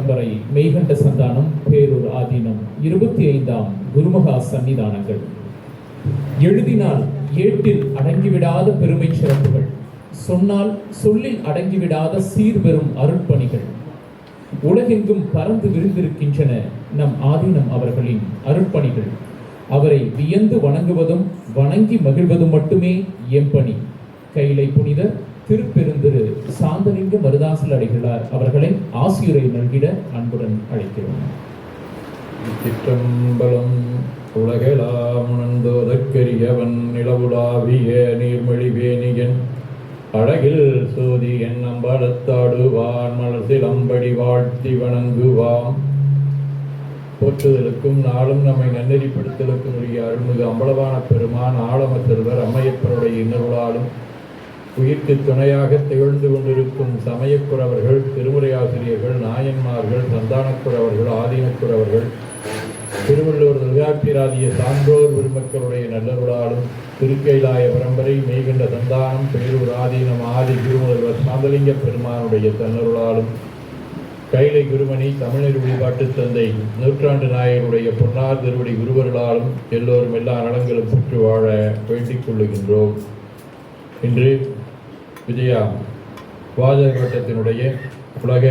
பரம்பரை மெய்கண்ட சந்தானம் பேரூர் ஆதீனம் இருபத்தி ஐந்தாம் குருமகா சன்னிதானங்கள். எழுதினால் ஏட்டில் அடங்கிவிடாத பெருமை சிறப்புகள் சொன்னால் சொல்லில் அடங்கிவிடாத சீர்பெறும் அருட்பணிகள். உலகெங்கும் பறந்து விரிந்திருக்கின்றன நம் ஆதீனம் அவர்களின் அருட்பணிகள். அவரை வியந்து வணங்குவதும் வணங்கி மகிழ்வதும் மட்டுமே எம்பணி கைலை புனிதர் திருப்பெருந்திரு சாந்தலிங்க மருதாசல் அடிகளார் அவர்களை ஆசியுரை நல்கிட அன்புடன் அழைக்கிறோம். சிற்றம்பலம் உலகெலாம் உணர்ந்தோதற்கரியவன் நிலவுலாவிய நீர்மொழிவேணியன். அழகில் சோதி என் அம்பலத்தாடுவான் மலர் அம்படி வாழ்த்தி வணங்குவான் போற்றுதலுக்கும் நாளும் நம்மை நன்னெறிப்படுத்தலுக்கும் உரிய அருள்மிகு அம்பலவான பெருமான் ஆழம செல்வர் அம்மையப்பருடைய இன்னருளாலும் உயிர்க்கு துணையாக திகழ்ந்து கொண்டிருக்கும் சமயக்குறவர்கள் திருமுறையாசிரியர்கள் நாயன்மார்கள் சந்தானக்குறவர்கள் ஆதீனக்குறவர்கள் திருவள்ளூர் தொல்காப்பியராதிய சான்றோர் பெருமக்களுடைய நல்லருளாலும் திருக்கைலாய பரம்பரை மெய்கண்ட சந்தானம் பேரூர் ஆதீனம் ஆதி திருமுதல்வர் சாந்தலிங்க பெருமானுடைய தன்னருளாலும் கைலை குருமணி தமிழர் வழிபாட்டு தந்தை நூற்றாண்டு நாயகனுடைய பொன்னார் திருவடி குருவர்களாலும் எல்லோரும் எல்லா நலங்களும் பெற்று வாழ வேண்டிக் கொள்ளுகின்றோம். இன்று விஜயா வாஜக வட்டத்தினுடைய உலக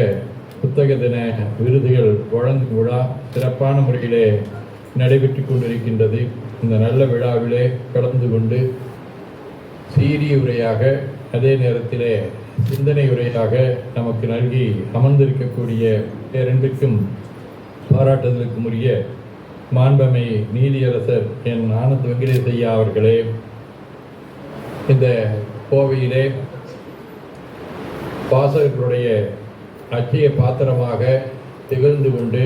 புத்தக தின விருதுகள் வழங்கும் விழா சிறப்பான முறையிலே நடைபெற்று கொண்டிருக்கின்றது. இந்த நல்ல விழாவிலே கலந்து கொண்டு சீரிய உரையாக அதே நேரத்திலே சிந்தனை உரையாக நமக்கு நல்கி அமர்ந்திருக்கக்கூடிய பேரன்பிற்கும் பாராட்டுதலுக்கும் உரிய மாண்பமை நீதியரசர் என் ஆனந்த் வெங்கடேசையா அவர்களே இந்த கோவையிலே வாசகர்களுடைய அச்சிய பாத்திரமாக திகழ்ந்து கொண்டு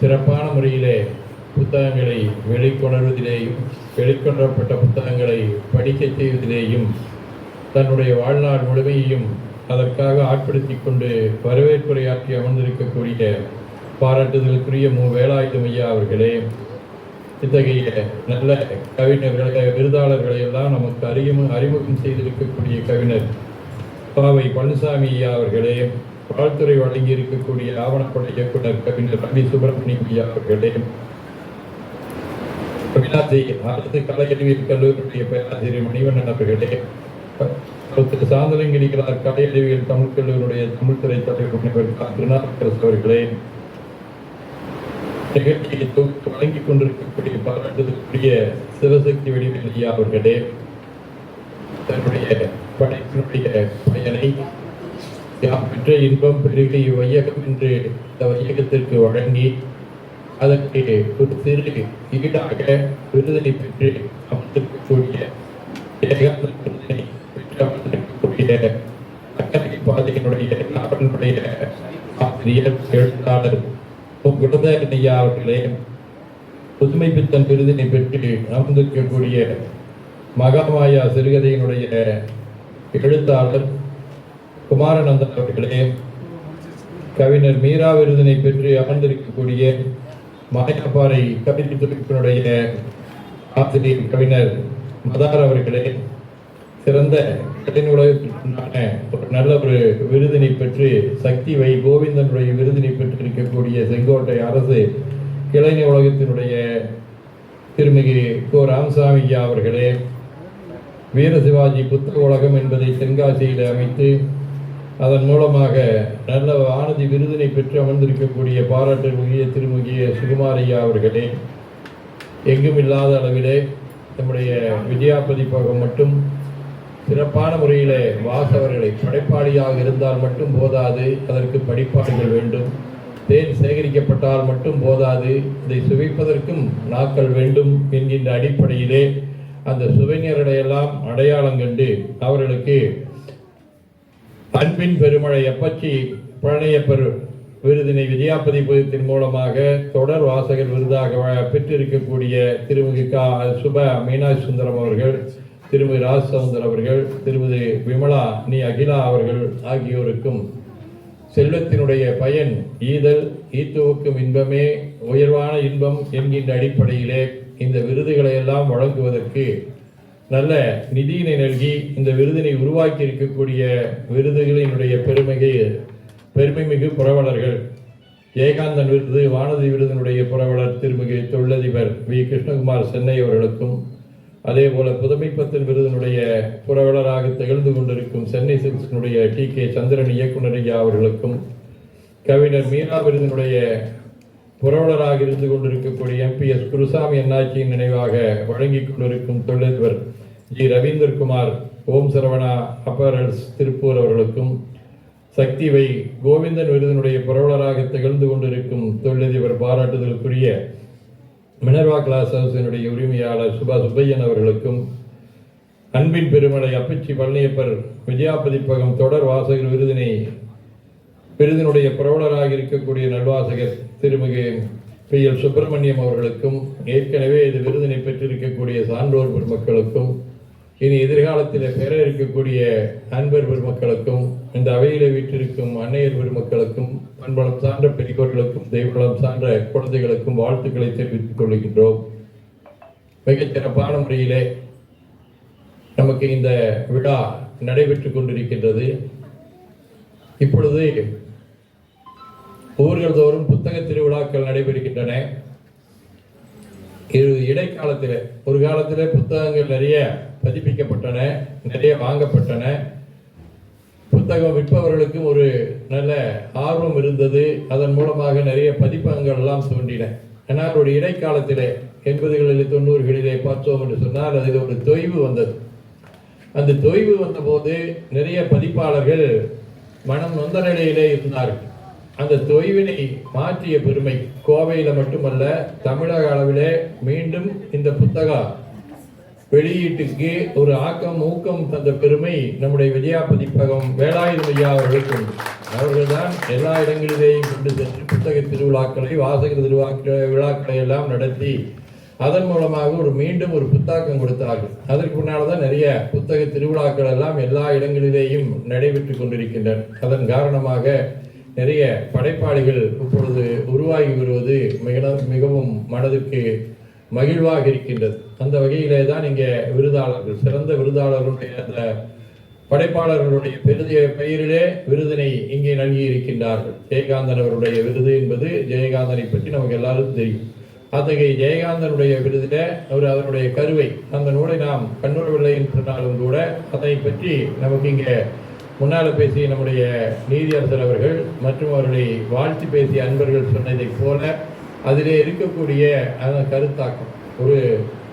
சிறப்பான முறையிலே புத்தகங்களை வெளிக்கொணர்வதிலேயும் வெளிக்கொணரப்பட்ட புத்தகங்களை படிக்கச் செய்வதிலேயும் தன்னுடைய வாழ்நாள் முழுமையையும் அதற்காக ஆட்படுத்தி கொண்டு வரவேற்புரையாற்றி அமர்ந்திருக்கக்கூடிய பாராட்டுதலுக்குரிய மு. வேலாயுதம் ஐயா அவர்களே இத்தகைய நல்ல கவிஞர்களை விருதாளர்களை எல்லாம் நமக்கு அறிமுகம் அறிமுகம் செய்திருக்கக்கூடிய கவிஞர் பாவை பழனிசாமி ஐயா அவர்களே வாழ்த்துறை வழங்கி இருக்கக்கூடிய ஆவணப்பட இயக்குனர் கவிஞர் ரவி சுப்பிரமணியம் ஐயா அவர்களே. அவினாசி அரசு கலை அறிவியல் கல்லூரியுடைய பேராசிரியர் மணிவண்ணன் அவர்களே. திரு சாந்தலிங்கிரிகளார் கலை அறிவியல் தமிழ் கல்லூரியுடைய தமிழ்துறை தலைவர் முனைவர் கா. திருநாவுக்கரசு அவர்களே. நிகழ்ச்சியை தொகுத்து வழங்கிக் கொண்டிருக்கக்கூடிய பாராட்டுதலுக்குரிய சிவசக்தி வடிவேல் ஐயா அவர்களே. தன்னுடைய படைப்பினுடைய பயனை யாம் பெற்ற இன்பம் பெருகி வையகம் என்று இந்த வையகத்திற்கு வழங்கி அதற்கு ஒரு சிறு ஈடாக விருதனை பெற்று அமர்ந்திருக்கக்கூடிய விருதனை பெற்று அமர்ந்திருக்கக்கூடிய அக்கறை பாதையினுடைய நாவலினுடைய ஆசிரியர் எழுத்தாளர் குலதேவன் அவர்களே புதுமை பித்தன் விருதினை பெற்று அமர்ந்திருக்கக்கூடிய மகாமாயா சிறுகதையினுடைய எழுத்தாளர் குமாரநந்தன் அவர்களே கவிஞர் மீரா விருதினை பெற்று அமர்ந்திருக்கக்கூடிய மாயாப்பாறை கவிதை தொகுப்பினுடைய ஆசிரியர் கவிஞர் மதார் அவர்களே சிறந்த கடின ஒரு நல்ல ஒரு விருதினை பெற்று சக்தி வை கோவிந்தனுடைய விருதினை பெற்றிருக்கக்கூடிய செங்கோட்டை அரசு இளைஞ உலகத்தினுடைய திருமிகு கோ. ராமசாமி ஐயா அவர்களே வீர சிவாஜி புத்தக உலகம் என்பதை தென்காசியில் அமைத்து அதன் மூலமாக நல்ல ஆனதி விருதினை பெற்று அமர்ந்திருக்கக்கூடிய பாராட்டுக்குரிய திருமுகிய சுகுமாரையா அவர்களே எங்கும் இல்லாத அளவிலே நம்முடைய விஜயா பதிப்பகம் மட்டும் சிறப்பான முறையிலே வாசவர்களை படைப்பாளியாக இருந்தால் மட்டும் போதாது அதற்கு படிப்பாளிகள் வேண்டும். தேன் சேகரிக்கப்பட்டால் மட்டும் போதாது இதை சுவைப்பதற்கும் நாட்கள் வேண்டும் என்கின்ற அடிப்படையிலே அந்த சுவைஞர்களையெல்லாம் அடையாளம் கண்டு அவர்களுக்கு அன்பின் பெருமழை எப்பச்சி பழனியப்பர் விருதினை விஜயாபதி பதித்தின் மூலமாக தொடர் வாசகர் விருதாக பெற்றிருக்கக்கூடிய திருமிகு கா சுப மீனாட்சி சுந்தரம் அவர்கள் திருமிகு ராஜ் சவுந்தர் அவர்கள் திருமதி விமலா நீ அகிலா அவர்கள் ஆகியோருக்கும் செல்வத்தினுடைய பயன் ஈதல் ஈத்துவுக்கும் இன்பமே உயர்வான இன்பம் என்கின்ற அடிப்படையிலே இந்த விருதுகளை எல்லாம் வழங்குவதற்கு நல்ல நிதியினை நல்கி இந்த விருதினை உருவாக்கி இருக்கக்கூடிய விருதுகளினுடைய பெருமை மிகு புரவலர்கள். ஜெயகாந்தன் விருது வானதி விருதினுடைய புரவலர் திருமிகு தொழிலதிபர் வி. கிருஷ்ணகுமார் சென்னை அவர்களுக்கும் அதே போல புதுமைப்பத்தின் விருதினுடைய புரவலராக திகழ்ந்து கொண்டிருக்கும் சென்னை சில்க்ஸினுடைய டி. கே. சந்திரன் இயக்குனர் ஐயா அவர்களுக்கும் கவிஞர் மீனா விருதினுடைய புரவலராக இருந்து கொண்டிருக்கக்கூடிய எம்பிஎஸ் குருசாமி அண்ணாச்சியின் நினைவாக வழங்கிக் கொண்டிருக்கும் தொழிலதிபர் ஜி ரவீந்திரகுமார் ஓம் சரவணா அப்பரல்ஸ் திருப்பூர் அவர்களுக்கும் சக்தி வை கோவிந்தன் விருதினுடைய புரவலராக திகழ்ந்து கொண்டிருக்கும் தொழிலதிபர் பாராட்டுதலுக்குரிய மினர்வா கிளாஸ் ஹவுஸினுடைய உரிமையாளர் சுபா சுப்பையன் அவர்களுக்கும் அன்பின் பெருமலை அப்பச்சி பழனியப்பர் விஜயா பதிப்பகம் தொடர் வாசகர் விருதினை விருதினுடைய புரவலராக இருக்கக்கூடிய நல்வாசகர் திருமிகு பி எல் சுப்பிரமணியம் அவர்களுக்கும் ஏற்கனவே இது விருதினை பெற்றிருக்கக்கூடிய சான்றோர் பெருமக்களுக்கும் இனி எதிர்காலத்தில் பெற இருக்கக்கூடிய அன்பர் பெருமக்களுக்கும் இந்த அவையிலே வீற்றிருக்கும் அன்னையர் பெருமக்களுக்கும் பண்பலம் சான்ற பெரியோர்களுக்கும் தெய்வபலம் சான்ற குழந்தைகளுக்கும் வாழ்த்துக்களை தெரிவித்துக் கொள்கின்றோம். மிகச் சிறப்பான முறையிலே நமக்கு இந்த விழா நடைபெற்று கொண்டிருக்கின்றது. இப்பொழுது ஊர்கள் தோறும் புத்தக திருவிழாக்கள் நடைபெறுகின்றன. இது இடைக்காலத்தில் ஒரு காலத்தில் புத்தகங்கள் நிறைய பதிப்பிக்கப்பட்டன நிறைய வாங்கப்பட்டன. புத்தகம் விற்பவர்களுக்கும் ஒரு நல்ல ஆர்வம் இருந்தது. அதன் மூலமாக நிறைய பதிப்பகங்கள் எல்லாம் தோன்றின. ஆனால் ஒரு இடைக்காலத்திலே எண்பதுகளில் தொண்ணூறுகளிலே பார்த்தோம் என்று சொன்னால் அதில் ஒரு தொய்வு வந்தது. அந்த தொய்வு வந்தபோது நிறைய பதிப்பாளர்கள் மனம் நொந்த நிலையிலே இருந்தார்கள். அந்த தொய்வினை மாற்றிய பெருமை கோவையில் மட்டுமல்ல தமிழக அளவிலே மீண்டும் இந்த புத்தக வெளியீட்டுக்கு ஒரு ஆக்கம் ஊக்கம் தந்த பெருமை நம்முடைய விஜயா பதிப்பகம் வேலாயுதம் ஐயா அவர்களுக்கு உண்டு. அவர்கள்தான் எல்லா இடங்களிலேயும் கொண்டு சென்று புத்தக திருவிழாக்களை வாசகர் திருவிழாக்களை விழாக்களை எல்லாம் நடத்தி அதன் மூலமாக ஒரு மீண்டும் ஒரு புத்தாக்கம் கொடுத்தார்கள். அதற்கு முன்னால் தான் நிறைய புத்தக திருவிழாக்கள் எல்லாம் எல்லா இடங்களிலேயும் நடைபெற்று கொண்டிருக்கின்றன. அதன் காரணமாக நிறைய படைப்பாளிகள் இப்பொழுது உருவாகி வருவது மிக மிகவும் மனதுக்கு மகிழ்வாக இருக்கின்றது. அந்த வகையிலே தான் இங்கே விருதாளர்கள் சிறந்த விருதாளர்களுடைய அந்த படைப்பாளர்களுடைய பெருதிய பெயரிலே விருதினை இங்கே நல்கி இருக்கின்றார்கள். ஜெயகாந்தன் அவருடைய விருது என்பது ஜெயகாந்தனை பற்றி நமக்கு எல்லாரும் தெரியும். அத்தகைய ஜெயகாந்தனுடைய விருதில அவர் அவருடைய கருவை அந்த நூலை நாம் கண்டுறவில்லை என்று சொன்னாலும் கூட அதை பற்றி நமக்கு இங்கே முன்னால் பேசிய நம்முடைய நீதியரசர் அவர்கள் மற்றும் அவர்களை வாழ்த்து பேசிய அன்பர்கள் சொன்னதைப் போல அதிலே இருக்கக்கூடிய அந்த கருத்தாக்கம். ஒரு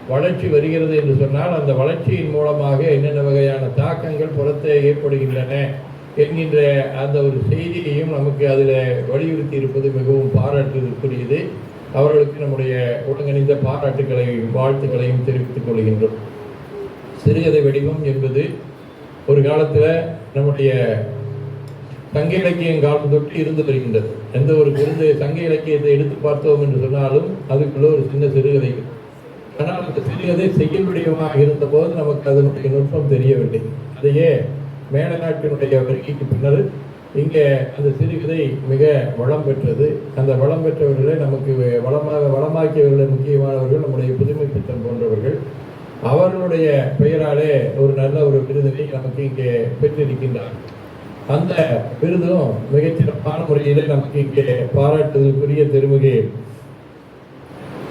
வளர்ச்சி வருகிறது என்று சொன்னால் அந்த வளர்ச்சியின் மூலமாக என்னென்ன வகையான தாக்கங்கள் புறத்தே ஏற்படுகின்றன என்கின்ற அந்த ஒரு செய்தியையும் நமக்கு அதில் வலியுறுத்தி இருப்பது மிகவும் பாராட்டுக்குரியது. அவர்களுக்கு நம்முடைய ஒருங்கிணைந்த பாராட்டுகளையும் வாழ்த்துக்களையும் தெரிவித்துக் கொள்கின்றோம். சிறுகதை வடிவம் என்பது ஒரு காலத்தில் நம்முடைய சங்க இலக்கியம் காலம் தொட்டு இருந்து வருகின்றது. எந்த ஒரு குழந்தை சங்க இலக்கியத்தை எடுத்து பார்த்தோம் என்று சொன்னாலும் அதுக்குள்ள ஒரு சின்ன சிறுகதை. ஆனால் அந்த சிறுகதை செய்யல் இருந்தபோது நமக்கு அதனுடைய நுட்பம் தெரியவில்லை. அதையே மேல நாட்டினுடைய வருகைக்கு பின்னர் இங்கே அந்த சிறுகதை மிக வளம் பெற்றது. அந்த வளம் பெற்றவர்களே நமக்கு வளமாக வளமாக்கியவர்களை முக்கியமானவர்கள் நம்முடைய புதுமை அவர்களுடைய பெயராலே ஒரு நல்ல ஒரு விருதினை நமக்கு இங்கே பெற்றிருக்கின்றார். அந்த விருதும் மிகச்சிறப்பான முறையிலே நமக்கு இங்கே பாராட்டுதலுக்குரிய திருமிகு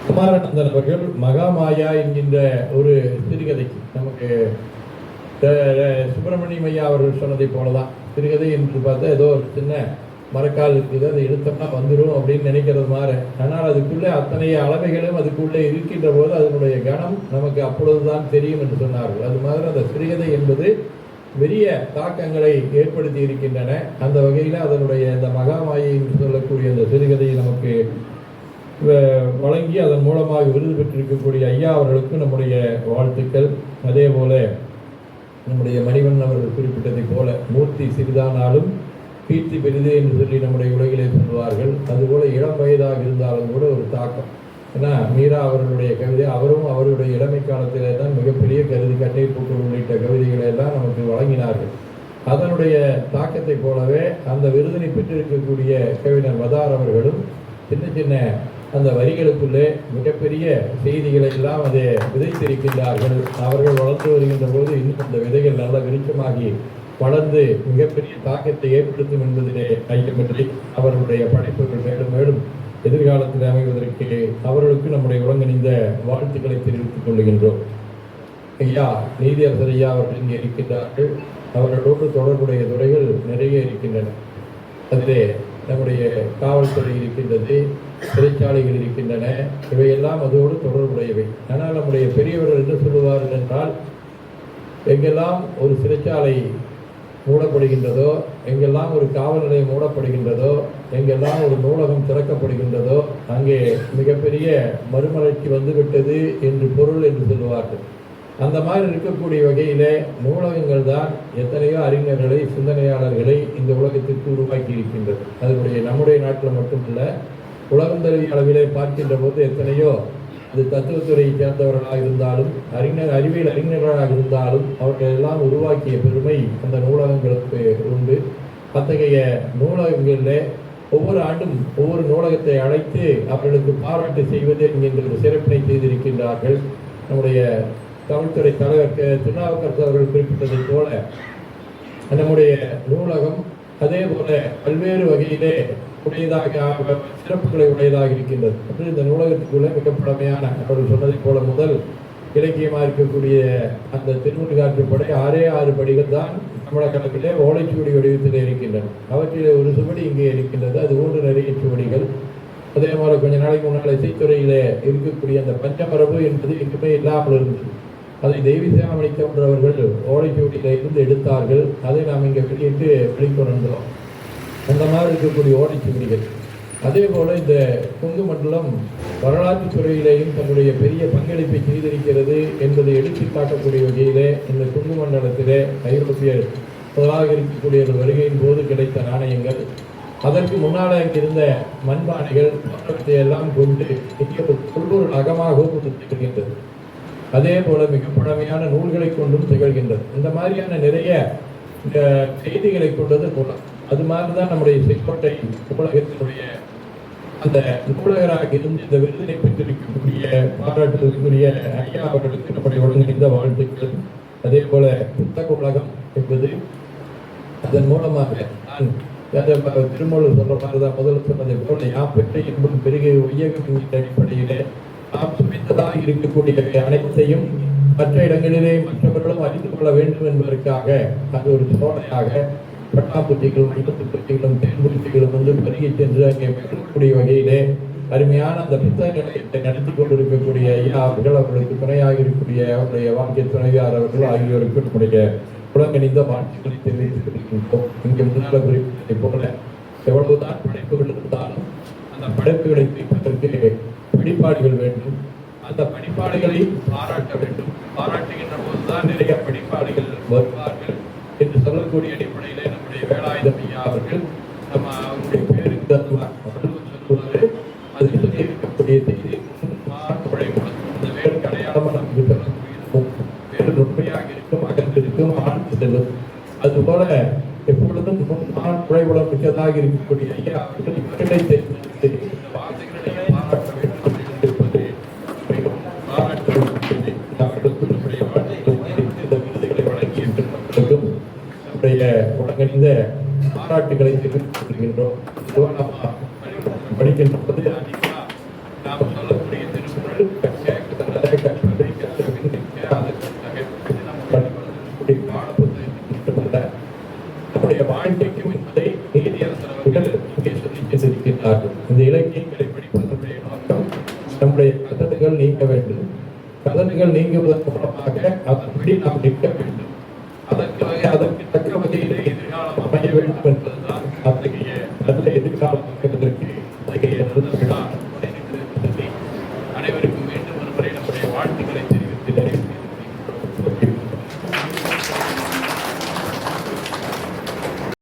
குமாரநந்தன் அவர்கள் மகாமாயா என்கின்ற ஒரு சிறுகதைக்கு நமக்கு சுப்பிரமணியம் ஐயா அவர்கள் சொன்னதை போலதான். சிறுகதை என்று பார்த்தா ஏதோ ஒரு சின்ன மரக்கால் இருக்குது அதை எடுத்தோம்னா வந்துடும் அப்படின்னு நினைக்கிறது மாதிரி. ஆனால் அதுக்குள்ளே அத்தனை அளவைகளும் அதுக்குள்ளே இருக்கின்ற போது அதனுடைய கணம் நமக்கு அப்பொழுதுதான் தெரியும் என்று சொன்னார்கள். அது மாதிரி அந்த சிறுகதை என்பது பெரிய தாக்கங்களை ஏற்படுத்தி இருக்கின்றன. அந்த வகையில் அதனுடைய இந்த மகாமாயை என்று சொல்லக்கூடிய அந்த சிறுகதையை நமக்கு வ- வழங்கி அதன் மூலமாக விருது பெற்றிருக்கக்கூடிய ஐயா அவர்களுக்கு நம்முடைய வாழ்த்துக்கள். அதே போல நம்முடைய மணிவண்ணன் அவர்கள் குறிப்பிட்டதை போல மூர்த்தி சிறிதானாலும் கீர்த்தி பெரிது என்று சொல்லி நம்முடைய உலகிலே சொல்வார்கள். அதுபோல இளம் வயதாக இருந்தாலும் கூட ஒரு தாக்கம். ஏன்னா மீரா அவர்களுடைய கவிதை அவரும் அவருடைய இளமை காலத்திலே தான் மிகப்பெரிய கருதி கட்டை பூக்கள் உள்ளிட்ட கவிதைகளை எல்லாம் நமக்கு வழங்கினார்கள். அதனுடைய தாக்கத்தைப் போலவே அந்த விருதினை பெற்றிருக்கக்கூடிய கவிஞர் மதார் அவர்களும் சின்ன சின்ன அந்த வரிகளுக்குள்ளே மிகப்பெரிய செய்திகளை எல்லாம் அதை விதைத்திருக்கின்றார்கள். அவர்கள் வளர்த்து வருகின்ற போது இன்னும் அந்த விதைகள் நல்ல விருச்சமாகி வளர்ந்து மிகப்பெரிய தாக்கத்தை ஏற்படுத்தும் என்பதிலே ஐயமில்லை அவர்களுடைய படைப்புகள் மேலும் மேலும் எதிர்காலத்தில் அமைவதற்கு அவர்களுக்கு நம்முடைய ஒருங்கிணைந்த வாழ்த்துக்களை தெரிவித்துக் கொள்கின்றோம். ஐயா நீதியரசர் ஐயா அவர்கள் இங்கே இருக்கின்றார்கள். அவர்களோடு தொடர்புடைய துறைகள் நிறைய இருக்கின்றன. அதிலே நம்முடைய காவல்துறை இருக்கின்றது சிறைச்சாலைகள் இருக்கின்றன. இவையெல்லாம் அதோடு தொடர்புடையவை. ஆனால் நம்முடைய பெரியவர்கள் என்ன சொல்லுவார்கள் என்றால் எங்கெல்லாம் ஒரு சிறைச்சாலை மூடப்படுகின்றதோ எங்கெல்லாம் ஒரு காவல் நிலையம் மூடப்படுகின்றதோ எங்கெல்லாம் ஒரு நூலகம் திறக்கப்படுகின்றதோ அங்கே மிகப்பெரிய மறுமலர்ச்சி வந்துவிட்டது என்று பொருள் என்று சொல்லுவார்கள். அந்த மாதிரி இருக்கக்கூடிய வகையிலே நூலகங்கள் தான் எத்தனையோ அறிஞர்களை சிந்தனையாளர்களை இந்த உலகத்திற்கு உருவாக்கி இருக்கின்றது. அதனுடைய நம்முடைய நாட்டில் மட்டுமல்ல உலகம் தழுவிய அளவிலே பார்க்கின்ற போது எத்தனையோ அது தத்துவத்துறையை சேர்ந்தவர்களாக இருந்தாலும் அறிஞர் அறிவியல் அறிஞர்களாக இருந்தாலும் அவர்கள் எல்லாம் உருவாக்கிய பெருமை அந்த நூலகங்களுக்கு உண்டு. அத்தகைய நூலகங்களில் ஒவ்வொரு ஆண்டும் ஒவ்வொரு நூலகத்தை அழைத்து அவர்களுக்கு பாராட்டு செய்வது என்கின்ற ஒரு சிறப்பினை செய்திருக்கின்றார்கள். நம்முடைய தமிழ்துறை தலைவர் திருநாவுக்கரசு அவர்கள் குறிப்பிட்டதைப் போல நம்முடைய நூலகம் அதே போல பல்வேறு வகையிலே உடையதாக சிறப்புகளை உடையதாக இருக்கின்றது. மற்றும் இந்த நூலகத்துக்குள்ளே மிக பழமையான அவர்கள் சொன்னதைப் போல முதல் இலக்கியமாக இருக்கக்கூடிய அந்த திருமுருகாற்றுப்படை ஆறே ஆறு படிகள் தான் தமிழக அளவிலே ஓலைச்சுவடி வடிவத்திலே இருக்கின்றன. அவற்றிலே ஒரு சுவடி இங்கே இருக்கின்றது. அது ஊன்று நிறைய சுவடிகள். அதே மாதிரி கொஞ்ச நாளைக்கு முன்னால் இசைத்துறையிலே இருக்கக்கூடிய அந்த பஞ்சமரபு என்பது எங்குமே இல்லாமல் இருந்தது. அதை தெய்வி சேனமணி போன்றவர்கள் ஓலைச்சுவடியில இருந்து எடுத்தார்கள். அதை நாம் இங்கே வெளியிட்டு வெளிக்கொணர்ந்தோம். அந்த மாதிரி இருக்கக்கூடிய ஓலைச்சுவடிகள் அதே போல் இந்த கொங்கு மண்டலம் வரலாற்று துறையிலேயும் தன்னுடைய பெரிய பங்களிப்பை செய்திருக்கிறது என்பதை எடுத்து காட்டக்கூடிய வகையிலே இந்த கொங்கு மண்டலத்திலே ஐரோப்பிய முதலாக இருக்கக்கூடிய ஒரு வருகையின் போது கிடைத்த நாணயங்கள். அதற்கு முன்னால் அங்கிருந்த மண்பானைகள் எல்லாம் கொண்டு இங்கே தொல்பொருள் அகமாகவும் திகழ்கின்றது அதே போல மிக பழமையான நூல்களை கொண்டும் திகழ்கின்றது. இந்த மாதிரியான நிறைய இந்த செய்திகளை கொண்டது நூலம் அது மாதிரி தான் நம்முடைய செங்கோட்டை நூலகத்தினுடைய அந்த நூலகராக இருந்து இந்த விருதினை பெற்றிருக்கக்கூடிய பாராட்டுதலுக்குரிய ஐயா அவர்களுக்கு நம்முடைய ஒருங்கிணைந்த வாழ்த்துக்கள். அதே போல புத்தக உலகம் என்பது அதன் மூலமாக நான் திருமூலர் சொல்ற மாதிரி தான் முதல்ல சொன்னதை போல யாம் பெற்ற இன்பம் பெருகி உயகம் என்கிற அடிப்படையிலே நாம் சுமித்ததாக இருக்கக்கூடிய அனைத்தையும் மற்ற இடங்களிலே மற்றவர்களும் அறிந்து கொள்ள வேண்டும் என்பதற்காக அது ஒரு சோதனையாக பட்டாம்பூச்சிகளும் விபத்து பூச்சிகளும் தேன்பூச்சிகளும் வந்து பெருகி சென்று அங்கே பெறக்கூடிய வகையிலே அருமையான அந்த புத்தக நடத்தி கொண்டிருக்கக்கூடிய ஐயா அவர்கள் அவர்களுக்கு துணையாக இருக்கக்கூடிய அவருடைய வாழ்க்கை துணைவியார் அவர்கள் ஆகியோருக்கு நம்முடைய புலங்கணிந்த வாழ்த்துக்களை தெரிவித்துக் கொண்டிருக்கின்றோம் இங்கே முன்னால குறிப்பிட்டதை போல எவ்வளவுதான் படைப்புகள் இருந்தாலும் அந்த படைப்புகளை வைப்பதற்கு படிப்பாடுகள் வேண்டும். அந்த படிப்பாடுகளை பாராட்ட வேண்டும். பாராட்டுகின்ற போதுதான் நிறைய படிப்பாடுகள் வருவார் என்று சொல்லக்கூடிய அடிப்படையிலே நம்முடைய வேலாயுதம் ஐயா அவர்கள் நம்ம அவருடைய பேருக்கு தருவார் அவர்களும் சொல்லுவாரு அதில் இருக்கக்கூடிய செய்தி மாற்றப்படை அந்த வேருக்கு அடையாளமாக நமக்கு சொல்லக்கூடியதும் வேறு உண்மையாக இருக்கும் அகன்றிருக்கும் ஆழ்ந்து செல்லும் அதுபோல எப்பொழுதும் நான் குறைவுடன் மிக்கதாக இருக்கக்கூடிய ஐயா அவர்கள் இவர்களை தேர்ந்தெடுத்து இந்த வார்த்தைகளை பாராட்ட வேண்டும் என்று இருப்பது மிகவும் பாராட்டுக்குரியது. அவர்களுக்கு நம்முடைய வாழ்த்துக்களை தெரிவித்து இந்த விருதுகளை வழங்கிய பெருமக்களுக்கும் உலகணிந்த பாராட்டுகளை தெரிவித்துக் கொள்கின்றோம் இதுவா நம்ம படிக்கின்ற போது அதிகமா நாம் சொல்லக்கூடிய திருக்குறள் கேட்க கற்பதை கற்ற நம்முடைய பாடப்புத்தகத்தில் நம்முடைய வாழ்க்கைக்கும் என்பதை நீதியரசர் அவர்கள் இங்கே சொல்லி சென்றிருக்கிறார்கள் இந்த இலக்கியங்களை படிப்பதனுடைய நோக்கம் நம்முடைய கதடுகள் நீங்க வேண்டும். கதடுகள் நீங்குவதன் மூலமாக அதன்படி நாம் நிற்க